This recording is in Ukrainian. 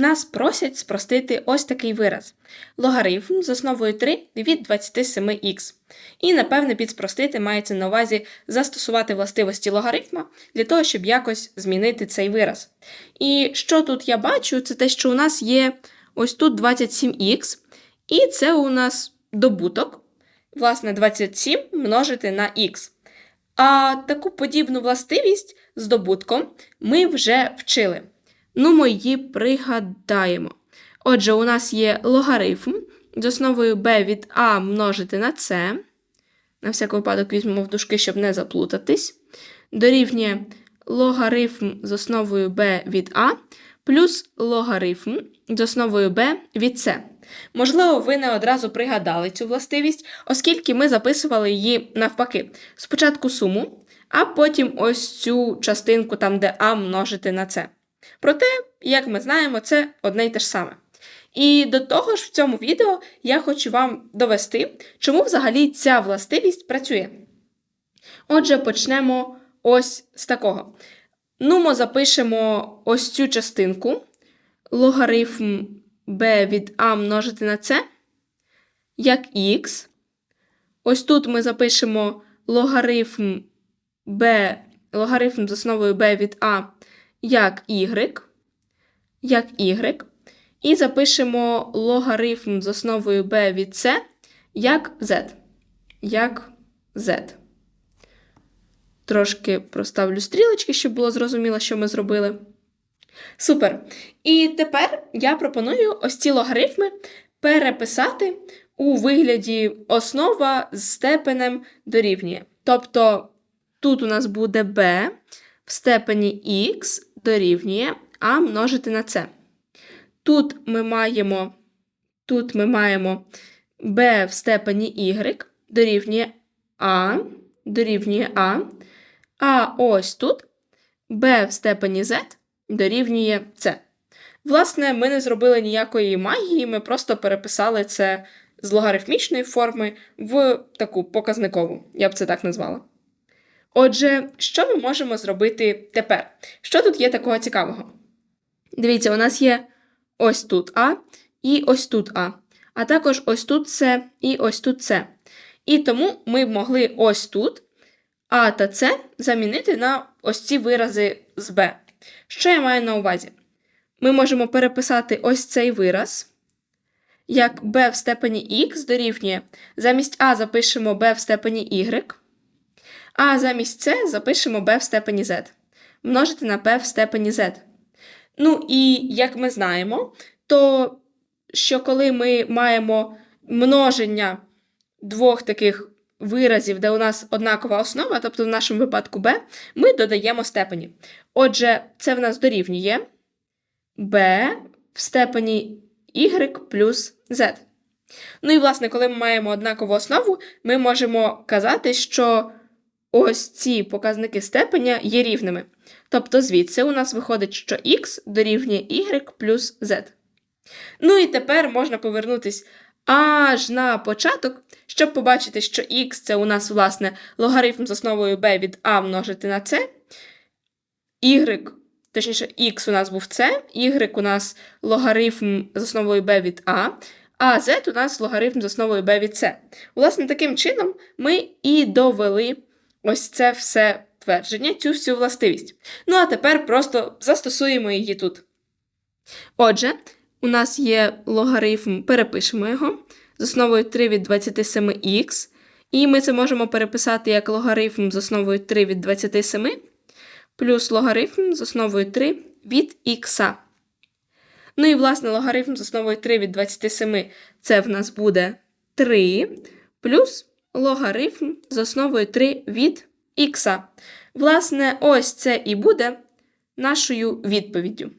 Нас просять спростити ось такий вираз. Логарифм з основою 3 від 27х. І, напевне, під спростити мається на увазі застосувати властивості логарифма для того, щоб якось змінити цей вираз. І що тут я бачу, це те, що у нас є ось тут 27х, і це у нас добуток, власне, 27 множити на х. А таку подібну властивість з добутком ми вже вчили. Ну, ми її пригадаємо. Отже, у нас є логарифм з основою b від a множити на c. На всяк випадок візьмемо в дужки, щоб не заплутатись. Дорівнює логарифм з основою b від a плюс логарифм з основою b від c. Можливо, ви не одразу пригадали цю властивість, оскільки ми записували її навпаки. Спочатку суму, а потім ось цю частинку, там, де а множити на c. Проте, як ми знаємо, це одне й те ж саме. І до того ж, в цьому відео я хочу вам довести, чому взагалі ця властивість працює. Отже, почнемо ось з такого. Ну, ми запишемо ось цю частинку логарифм b від a множити на c, як х. Ось тут ми запишемо логарифм b, логарифм з основою b від a як y, як y. І запишемо логарифм з основою b від c як z. Як z. Трошки проставлю стрілочки, щоб було зрозуміло, що ми зробили. Супер. І тепер я пропоную ось ці логарифми переписати у вигляді основа з степенем дорівнює. Тобто тут у нас буде b в степені х дорівнює а множити на c. Тут ми маємо тут ми маємо b в степені y дорівнює а, дорівнює а. А ось тут b в степені z дорівнює c. Власне, ми не зробили ніякої магії, ми просто переписали це з логарифмічної форми в таку показникову, я б це так назвала. Отже, що ми можемо зробити тепер? Що тут є такого цікавого? Дивіться, у нас є ось тут А і ось тут А, а також ось тут С і ось тут С. І тому ми могли ось тут А та С замінити на ось ці вирази з Б. Що я маю на увазі? Ми можемо переписати ось цей вираз, як b в степені х дорівнює. Замість А запишемо b в степені y, а замість С запишемо b в степені z. Множити на p в степені z. Ну і як ми знаємо, то що коли ми маємо множення двох таких виразів, де у нас однакова основа, тобто в нашому випадку b, ми додаємо степені. Отже, це в нас дорівнює b в степені y плюс z. Ну і, власне, коли ми маємо однакову основу, ми можемо казати, що ось ці показники степеня є рівними. Тобто звідси у нас виходить, що х дорівнює y плюс z. Ну і тепер можна повернутися аж на початок, щоб побачити, що х це у нас, власне, логарифм з основою b від a множити на c, y, точніше, х у нас був c, y у нас логарифм з основою b від a, а z у нас логарифм з основою b від c. Власне, таким чином ми і довели ось це все твердження, цю всю властивість. Ну, а тепер просто застосуємо її тут. Отже, у нас є логарифм, перепишемо його з основою 3 від 27х, і ми це можемо переписати як логарифм з основою 3 від 27, плюс логарифм з основою 3 від х. Ну і, власне, логарифм з основою 3 від 27 це в нас буде 3, плюс логарифм з основою 3 від х. Власне, ось це і буде нашою відповіддю.